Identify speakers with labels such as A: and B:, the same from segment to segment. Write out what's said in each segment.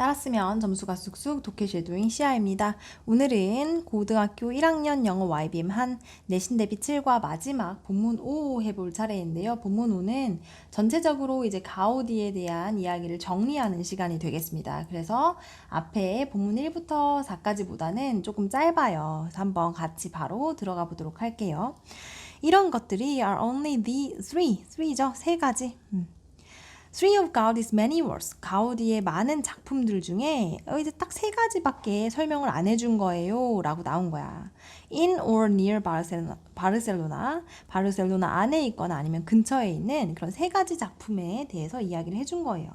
A: 따랐으면 점수가 쑥쑥 독해실 도잉 시아입니다. 오늘은 고등학교 1학년 영어 YBM 한 내신 대비 7과 마지막 본문 5 해볼 차례인데요. 본문 5는 전체적으로 이제 가우디에 대한 이야기를 정리하는 시간이 되겠습니다. 그래서 앞에 본문 1부터 4까지보다는 조금 짧아요. 한번 같이 바로 들어가 보도록 할게요. 이런 것들이 are only the three, three죠. 세 가지. 음. Three of Gaudi's many works. 가우디의 많은 작품들 중에 어, 이제 딱 세 가지밖에 설명을 안 해준 거예요. 라고 나온 거야. In or near 바르셀로나, 바르셀로나, 바르셀로나 안에 있거나 아니면 근처에 있는 그런 세 가지 작품에 대해서 이야기를 해준 거예요.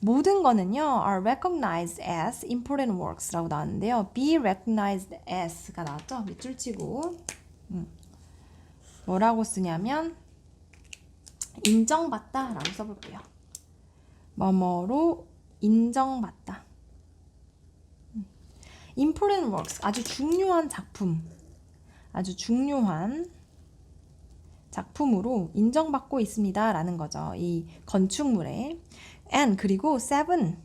A: 모든 거는요, are recognized as important works라고 나왔는데요. be recognized as가 나왔죠? 밑줄 치고. 음. 뭐라고 쓰냐면, 인정받다 라고 써볼게요. 뭐뭐로 인정받다. 음. important works 아주 중요한 작품, 아주 중요한 작품으로 인정받고 있습니다라는 거죠. 이 건축물에 and 그리고 seven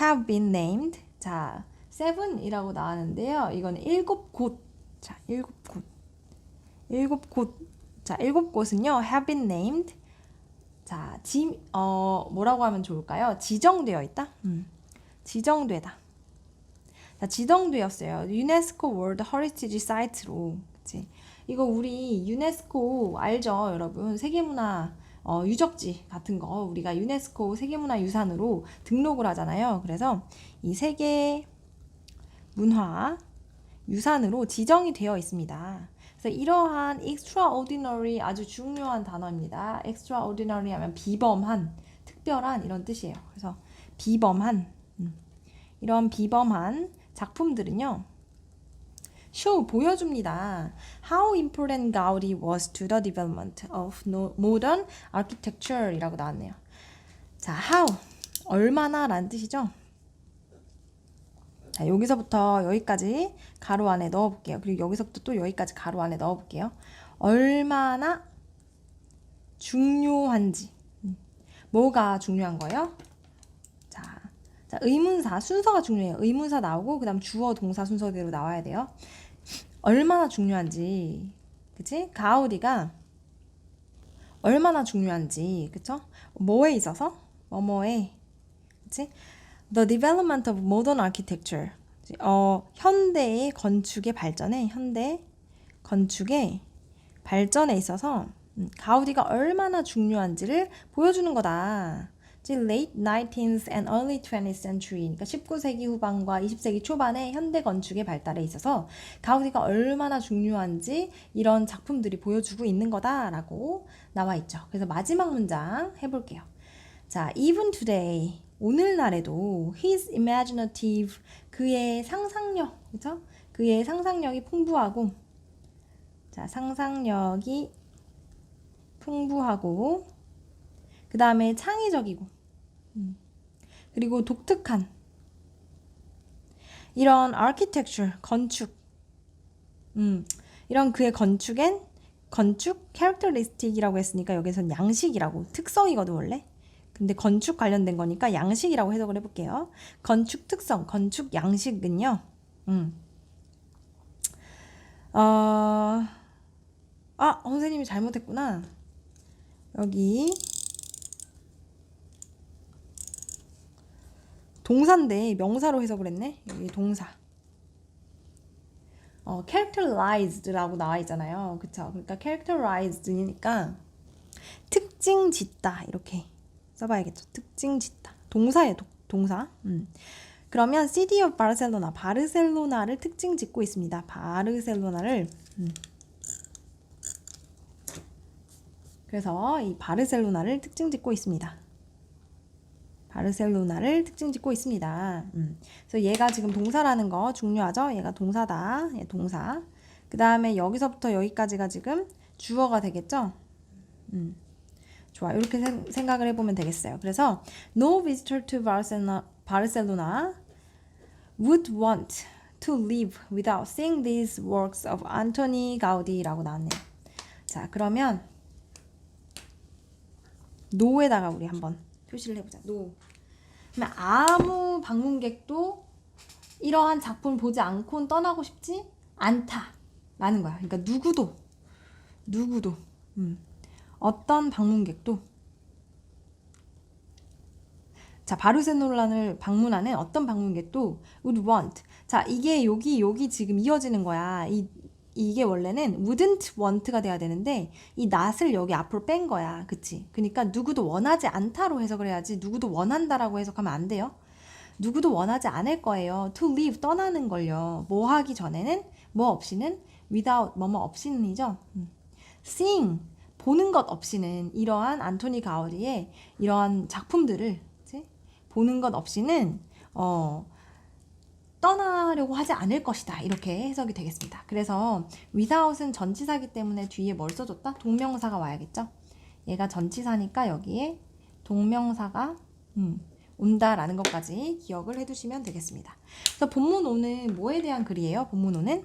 A: have been named 자 seven이라고 나왔는데요. 이건 일곱 곳. 자 일곱 곳. 일곱 곳. 자 일곱 곳은요 have been named 자, 지, 어, 뭐라고 하면 좋을까요? 지정되어 있다? 음, 지정되다. 자, 지정되었어요. 유네스코 월드 허리티지 사이트로. 그치? 이거 우리 유네스코 알죠, 여러분? 세계문화 어, 유적지 같은 거 우리가 유네스코 세계문화 유산으로 등록을 하잖아요. 그래서 이 세계 문화 유산으로 지정이 되어 있습니다. 그래서 이러한 extraordinary 아주 중요한 단어입니다. extraordinary 하면 비범한, 특별한 이런 뜻이에요. 그래서 비범한 음. 이런 비범한 작품들은요. show 보여줍니다. How important Gaudi was to the development of modern architecture이라고 나왔네요. 자, how 얼마나라는 뜻이죠. 자, 여기서부터 여기까지 가로 안에 넣어 볼게요. 그리고 여기서부터 또 여기까지 가로 안에 넣어 볼게요. 얼마나 중요한지. 음. 뭐가 중요한 거예요? 자, 자, 의문사 순서가 중요해요. 의문사 나오고 그다음 주어 동사 순서대로 나와야 돼요. 얼마나 중요한지. 그치? 가우디가 얼마나 중요한지. 그쵸? 뭐에 있어서? 뭐뭐에. 그치? The development of modern architecture. 어, 현대의 건축의 발전에 현대 건축의 발전에 있어서 음, 가우디가 얼마나 중요한지를 보여주는 거다. late 19th and early 20th century, 그러니까 19세기 후반과 20세기 초반의 현대 건축의 발달에 있어서 가우디가 얼마나 중요한지 이런 작품들이 보여주고 있는 거다라고 나와 있죠. 그래서 마지막 문장 해볼게요. 자, even today, 오늘날에도 his imaginative 그의 상상력 그죠? 그의 상상력이 풍부하고 자 상상력이 풍부하고 그 다음에 창의적이고 음. 그리고 독특한 이런 architecture 건축 음. 이런 그의 건축엔 건축 characteristic이라고 했으니까 여기선 양식이라고 특성이거든 원래 근데 건축 관련된 거니까 양식이라고 해석을 해볼게요. 건축 특성, 건축 양식은요. 음. 어, 아, 선생님이 잘못했구나. 여기 동사인데 명사로 해석을 했네. 여기 동사. 어, characterized라고 나와 있잖아요. 그쵸? 그러니까 characterized니까 특징 짓다 이렇게 써봐야겠죠. 특징 짓다. 동사예요. 도, 동사. 음. 그러면 city of Barcelona, 바르셀로나를 특징 짓고 있습니다. 바르셀로나를 음. 그래서 이 바르셀로나를 특징 짓고 있습니다. 바르셀로나를 특징 짓고 있습니다. 음. 그래서 얘가 지금 동사라는 거 중요하죠? 얘가 동사다. 얘 동사. 그 다음에 여기서부터 여기까지가 지금 주어가 되겠죠? 음. 좋아. 이렇게 생각을 해보면 되겠어요. 그래서 no visitor to Barcelona, Barcelona would want to live without seeing these works of Antoni Gaudi라고 나왔네요. 자, 그러면 no에다가 우리 한번 표시를 해보자. no. 그러면 아무 방문객도 이러한 작품 보지 않고는 떠나고 싶지 않다라는 거야. 그러니까 누구도 누구도 음, 어떤 방문객도 자 바르셀로나를 방문하는 어떤 방문객도 would want. 자 이게 여기 여기 지금 이어지는 거야. 이 이게 원래는 wouldn't want가 돼야 되는데 이 not을 여기 앞으로 뺀 거야. 그치? 그러니까 누구도 원하지 않다로 해석을 해야지 누구도 원한다라고 해석하면 안 돼요. 누구도 원하지 않을 거예요. to leave 떠나는 걸요. 뭐 하기 전에는 뭐 없이는 without 뭐뭐 없이는이죠. 음. seeing 보는 것 없이는 이러한 안토니 가우디의 이러한 작품들을? 보는 것 없이는 어 떠나려고 하지 않을 것이다 이렇게 해석이 되겠습니다. 그래서 without은 전치사기 때문에 뒤에 뭘 써줬다? 동명사가 와야겠죠. 얘가 전치사니까 여기에 동명사가 음, 온다라는 것까지 기억을 해두시면 되겠습니다. 그래서 본문 5는 뭐에 대한 글이에요? 본문 5는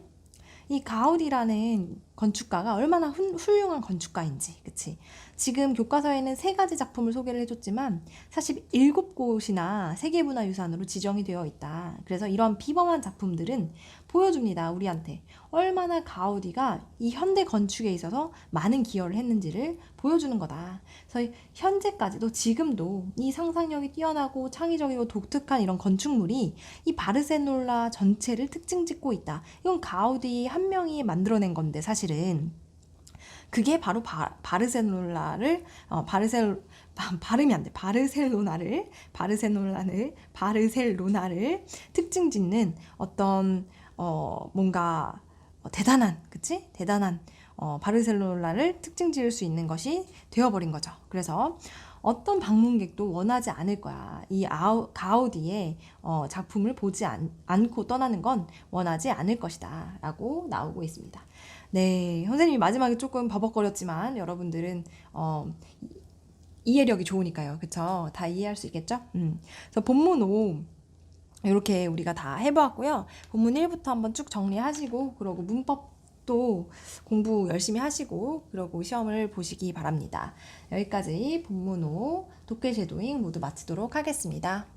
A: 이 가우디라는 건축가가 얼마나 훌, 훌륭한 건축가인지, 그치? 지금 교과서에는 세 가지 작품을 소개를 해줬지만 사실 일곱 곳이나 세계문화유산으로 지정이 되어 있다. 그래서 이런 비범한 작품들은 보여줍니다, 우리한테. 얼마나 가우디가 이 현대 건축에 있어서 많은 기여를 했는지를 보여주는 거다. 그래서 현재까지도 지금도 이 상상력이 뛰어나고 창의적이고 독특한 이런 건축물이 이 바르셀로나 전체를 특징 짓고 있다. 이건 가우디 한 명이 만들어낸 건데 사실은 그게 바로 바, 바르셀로나를 어, 바르셀 바, 발음이 안 돼. 바르셀로나를 바르셀로나를 바르셀로나를 특징 짓는 어떤 어 뭔가 어, 대단한 그치? 대단한 어, 바르셀로나를 특징 지을 수 있는 것이 되어버린 거죠. 그래서 어떤 방문객도 원하지 않을 거야. 이 아우, 가우디의 어, 작품을 보지 않, 않고 떠나는 건 원하지 않을 것이다. 라고 나오고 있습니다. 네, 선생님이 마지막에 조금 버벅거렸지만 여러분들은 어, 이해력이 좋으니까요. 그쵸? 다 이해할 수 있겠죠? 음. 그래서 본문 5 이렇게 우리가 다 해보았고요. 본문 1부터 한번 쭉 정리하시고 그러고 문법도 공부 열심히 하시고 그러고 시험을 보시기 바랍니다. 여기까지 본문 5 독해 쉐도잉 모두 마치도록 하겠습니다.